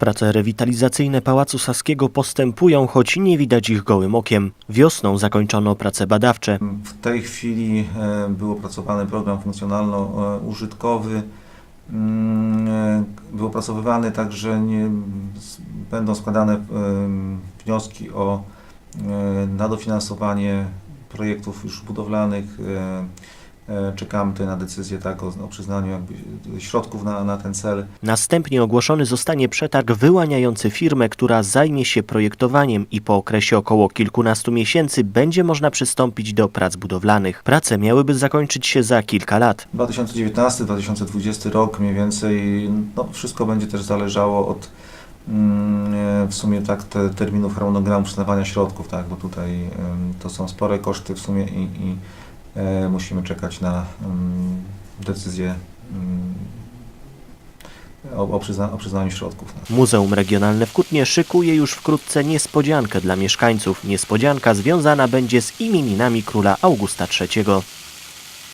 Prace rewitalizacyjne Pałacu Saskiego postępują, choć nie widać ich gołym okiem. Wiosną zakończono prace badawcze. W tej chwili e, był opracowany program funkcjonalno-użytkowy. Mm, e, Był opracowywany tak, że nie, będą składane wnioski o e, na dofinansowanie projektów już budowlanych. E, e, Czekamy tutaj na decyzję tak, o, o przyznaniu jakby środków na, na ten cel. Następnie ogłoszony zostanie przetarg wyłaniający firmę, która zajmie się projektowaniem i po okresie około kilkunastu miesięcy będzie można przystąpić do prac budowlanych. Prace miałyby zakończyć się za kilka lat. 2019-2020 rok mniej więcej, no wszystko będzie też zależało od mm, e, w sumie tak te, terminów harmonogramu przyznawania środków, tak, bo tutaj to są spore koszty w sumie i, i e, musimy czekać na mm, decyzję mm, o, przyzna, o przyznaniu środków. Muzeum Regionalne w Kutnie szykuje już wkrótce niespodziankę dla mieszkańców. Niespodzianka związana będzie z imieninami króla Augusta III.